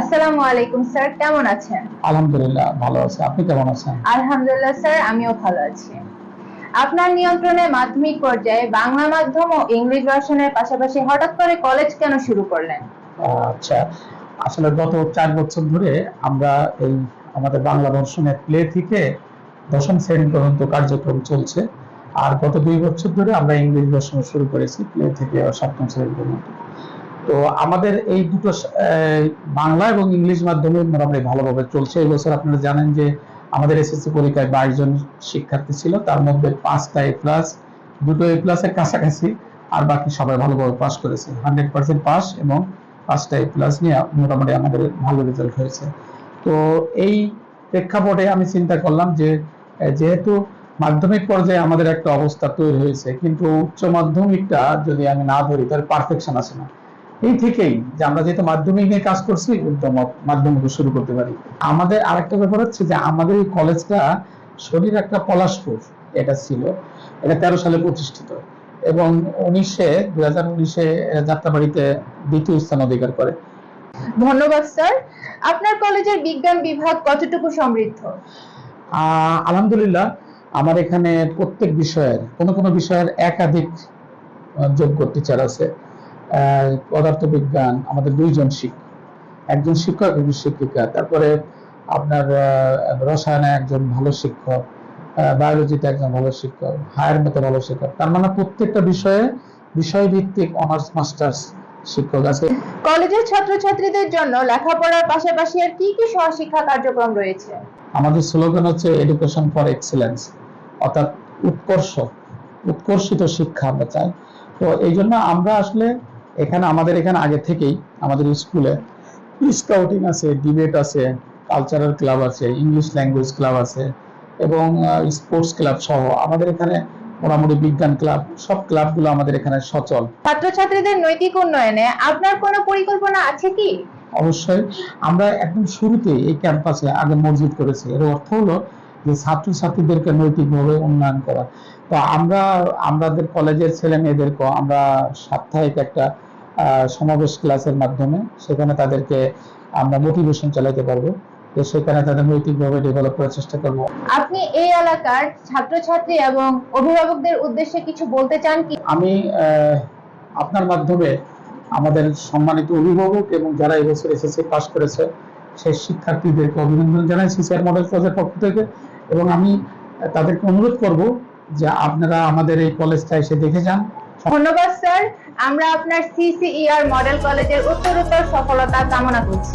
আসসালামু আলাইকুম স্যার। কেমন আছেন? আলহামদুলিল্লাহ ভালো আছে। আপনি কেমন আছেন? আলহামদুলিল্লাহ স্যার আমিও ভালো আছি। আপনার নিয়ন্ত্রণে মাধ্যমিক পর্যায়ে বাংলা মাধ্যম ও ইংলিশ ভার্সনের পাশাপাশি হঠাৎ করে কলেজ কেন শুরু করলেন? আচ্ছা। আসলে গত চার বছর ধরে আমরা এই আমাদের বাংলা দর্শনের প্লে থেকে দশম শ্রেণি পর্যন্ত কার্যক্রম চলছে। আর গত দুই বছর ধরে আমরা ইংলিশ ভার্সন শুরু করেছি প্লে থেকে সপ্তম শ্রেণি পর্যন্ত। তো আমাদের এই দুটো বাংলা এবং ইংলিশ মাধ্যমে মোটামুটি ভালোভাবে চলছে। এই বছর আপনারা জানেন যে আমাদের এসএসসি পরীক্ষায় বাইশ জন শিক্ষার্থী ছিল। তার মধ্যে পাঁচটা এ প্লাস দুটো এ প্লাসের কাছাকাছি, আর বাকি সবাই ভালোভাবে পাস করেছে। হান্ড্রেড পার্সেন্ট পাস এবং পাঁচটা এ প্লাস নিয়ে মোটামুটি আমাদের ভালো রেজাল্ট হয়েছে। তো এই প্রেক্ষাপটে আমি চিন্তা করলাম যে যেহেতু মাধ্যমিক পর্যায়ে আমাদের একটা অবস্থা তৈরি হয়েছে, কিন্তু উচ্চ মাধ্যমিকটা যদি আমি না ধরি তার পারফেকশন আসে না। এই থেকেই যে আমরা যেহেতু মাধ্যমিক নিয়ে কাজ করছি মাধ্যমিক শুরু করতে পারি। আমাদের আরেকটা ব্যাপার হচ্ছে যে আমাদের এই কলেজটা শরীর একটা পলাশপুর এটা ছিল। এটা তেরো সালে প্রতিষ্ঠিত এবং উনিশে দুই হাজার উনিশে যাত্রাবাড়িতে দ্বিতীয় স্থান অধিকার করে। ধন্যবাদ স্যার। আপনার কলেজের বিজ্ঞান বিভাগ কতটুকু সমৃদ্ধ? আহ, আলহামদুলিল্লাহ আমার এখানে প্রত্যেক বিষয়ের কোনো কোনো বিষয়ের একাধিক যোগ্য টিচার আছে। পদার্থবিজ্ঞান আমাদের দুইজন শিক্ষক। একজন শিক্ষক একজন শিক্ষিকা। তারপরে আপনার রসায়নে একজন ভালো শিক্ষক বায়োলজিতে একজন ভালো শিক্ষক হায়ার মতো ভালো শিক্ষক। তার মানে প্রত্যেকটা বিষয়ে বিষয় ভিত্তিক অনার্স মাস্টার্স শিক্ষক আছে। কলেজের ছাত্রছাত্রীদের জন্য লেখাপড়ার পাশাপাশি আর কি কি সহশিক্ষা কার্যক্রম রয়েছে? আমাদের স্লোগান হচ্ছে এডুকেশন ফর এক্সেলেন্স অর্থাৎ উৎকর্ষ উৎকর্ষিত শিক্ষা আমরা চাই। তো এই জন্য আমরা আসলে এখানে আমাদের এখানে আগে থেকেই আমাদের স্কুলে স্কাউটিং আছে ডিবেট আছে কালচারাল ক্লাব আছে ইংলিশ ল্যাঙ্গুয়েজ ক্লাব আছে এবং স্পোর্টস ক্লাব সহ আমাদের এখানে মোটামুটি বিজ্ঞান ক্লাব সব ক্লাবগুলো আমাদের এখানে সচল। ছাত্রছাত্রীদের নৈতিক উন্নয়নে আপনার কোনো পরিকল্পনা আছে কি? অবশ্যই। আমরা একদম শুরুতে এই ক্যাম্পাসে আগে মসজিদ করেছি। এর অর্থ হলো যে ছাত্রছাত্রীদেরকে নৈতিকভাবে উন্নয়ন করা। তো আমরা আমাদের কলেজের ছেলে মেয়েদেরকে আমরা সাপ্তাহিক একটা সমাবেশ ক্লাসের মাধ্যমে সেখানে তাদেরকে আমরা মোটিভেশন চালাতে পারব। তো সেখানে তাদের নৈতিকভাবে ডেভেলপ করার চেষ্টা করব। আপনি এই এলাকার ছাত্রছাত্রী এবং অভিভাবকদের উদ্দেশ্যে কিছু বলতে চান কি? আমি আপনার মাধ্যমে আমাদের সম্মানিত অভিভাবক এবং যারা এবছর এসএসসি পাস করেছে সেই শিক্ষার্থীদেরকে অভিনন্দন জানাই সিসিআর মডেল কলেজের পক্ষ থেকে। এবং আমি তাদেরকে অনুরোধ করব যে আপনারা আমাদের এই কলেজটা এসে দেখে যান। ধন্যবাদ স্যার। আমরা আপনার সিসিইআর মডেল কলেজের উত্তরোত্তর সফলতা কামনা করছি।